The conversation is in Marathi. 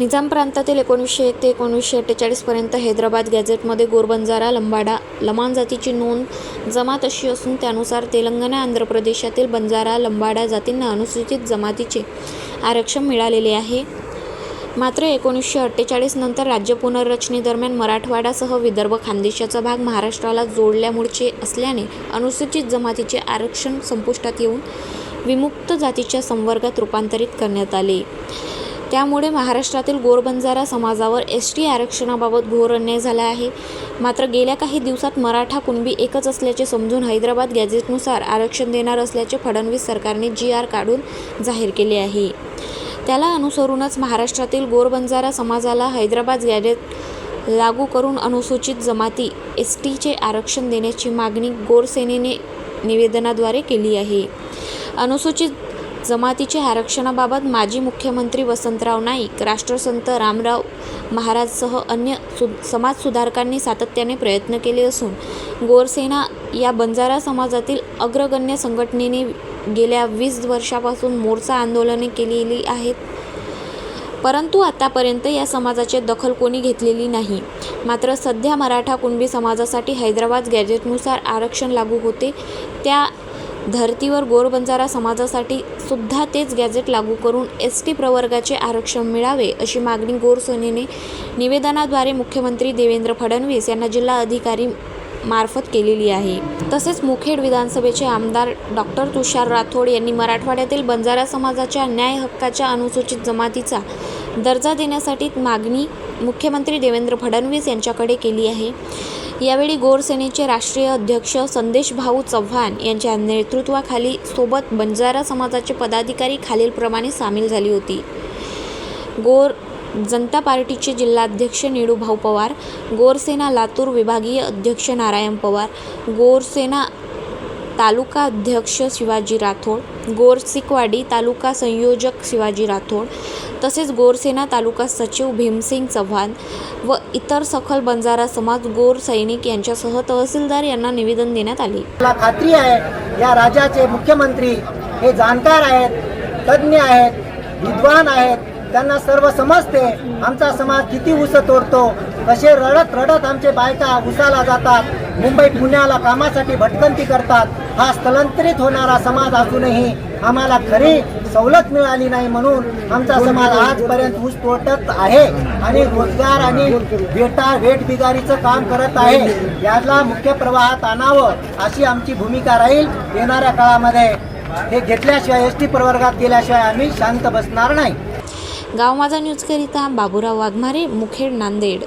निजाम प्रांतातील एकोणीसशे एक ते एकोणीसशे अठ्ठेचाळीसपर्यंत हैदराबाद गॅझेटमध्ये गोरबंजारा लंबाडा लमाण जातीची नोंद जमात अशी असून त्यानुसार तेलंगणा आंध्र प्रदेशातील बंजारा लंबाडा जातींना अनुसूचित जमातीचे आरक्षण मिळालेले आहे. मात्र एकोणीसशे अठ्ठेचाळीस नंतर राज्य पुनर्रचनेदरम्यान मराठवाडासह विदर्भ खानदेशाचा भाग महाराष्ट्राला जोडल्यामुळचे असल्याने अनुसूचित जमातीचे आरक्षण संपुष्टात येऊन विमुक्त जातीच्या संवर्गात रूपांतरित करण्यात आले. त्यामुळे महाराष्ट्रातील गोरबंजारा समाजावर एस टी आरक्षणाबाबत घोर अन्याय झाला आहे. मात्र गेल्या काही दिवसात मराठा कुणबी एकच असल्याचे समजून हैदराबाद गॅझेटनुसार आरक्षण देणार असल्याचे फडणवीस सरकारने जी आर काढून जाहीर केले आहे. त्याला अनुसरूनच महाराष्ट्रातील गोरबंजारा समाजाला हैदराबाद गॅझेट लागू करून अनुसूचित जमाती एस टीचे आरक्षण देण्याची मागणी गोरसेनेने निवेदनाद्वारे केली आहे. अनुसूचित जमातीच्या आरक्षणाबाबत माजी मुख्यमंत्री वसंतराव नाईक राष्ट्रसंत रामराव महाराजसह अन्य सु समाजसुधारकांनी सातत्याने प्रयत्न केले असून गोरसेना या बंजारा समाजातील अग्रगण्य संघटनेने गेल्या वीस वर्षापासून मोर्चा आंदोलने केलेली आहेत. परंतु आतापर्यंत या समाजाची दखल कोणी घेतलेली नाही. मात्र सध्या मराठा कुणबी समाजासाठी हैदराबाद गॅजेटनुसार आरक्षण लागू होते. त्या धर्तीवर गोरबंजारा समाजासाठी सुद्धा तेच गॅझेट लागू करून एस टी प्रवर्गाचे आरक्षण मिळावे अशी मागणी गोरसेनेने निवेदनाद्वारे मुख्यमंत्री देवेंद्र फडणवीस यांना जिल्हा अधिकारी मार्फत केलेली आहे. तसेच मुखेड विधानसभेचे आमदार डॉक्टर तुषार राठोड यांनी मराठवाड्यातील बंजारा समाजाच्या न्याय हक्काच्या अनुसूचित जमातीचा दर्जा देण्यासाठी मागणी मुख्यमंत्री देवेंद्र फडणवीस यांच्याकडे केली आहे. यावेळी गोरसेनेचे राष्ट्रीय अध्यक्ष संदेश भाऊ चव्हाण यांच्या नेतृत्वाखाली सोबत बंजारा समाजाचे पदाधिकारी खालीलप्रमाणे सामील झाली होती. गोर जनता पार्टीचे जिल्हाध्यक्ष निळूभाऊ पवार गोरसेना लातूर विभागीय अध्यक्ष नारायण पवार गोरसेना तालुका अध्यक्ष शिवाजी राठोड गोरसिकवाडी तालुका संयोजक शिवाजी राठोड तसेच गोरसेना तालुका सचिव भीमसिंग चव्हाण व इतर सखल बंजारा समाज गोर सैनिक यांच्यासह तहसीलदार यांना निवेदन देण्यात आले. मला खात्री आहे या राज्याचे मुख्यमंत्री हे जाणकार आहेत तज्ज्ञ आहेत विद्वान आहेत. त्यांना सर्व समजते आमचा समाज किती ऊस तोडतो कसे रडत रडत आमचे बायका उसाला जातात मुंबई पुण्याला कामासाठी भटकंती करतात हा स्थलांतरित होणारा समाज असूनही आम्हाला खरी सवलत मिळाली नाही म्हणून आमचा समाज आजपर्यंत ऊस तोडत आहे आणि रोजगार आणि बेटा वेट बिगारीचं काम करत आहे. याला मुख्य प्रवाहात आणावं अशी आमची भूमिका राहील येणाऱ्या काळामध्ये. हे घेतल्याशिवाय एस टी प्रवर्गात गेल्याशिवाय आम्ही शांत बसणार नाही. गाव माझा न्यूजकरिता बाबुराव वाघमारे मुखेड नांदेड.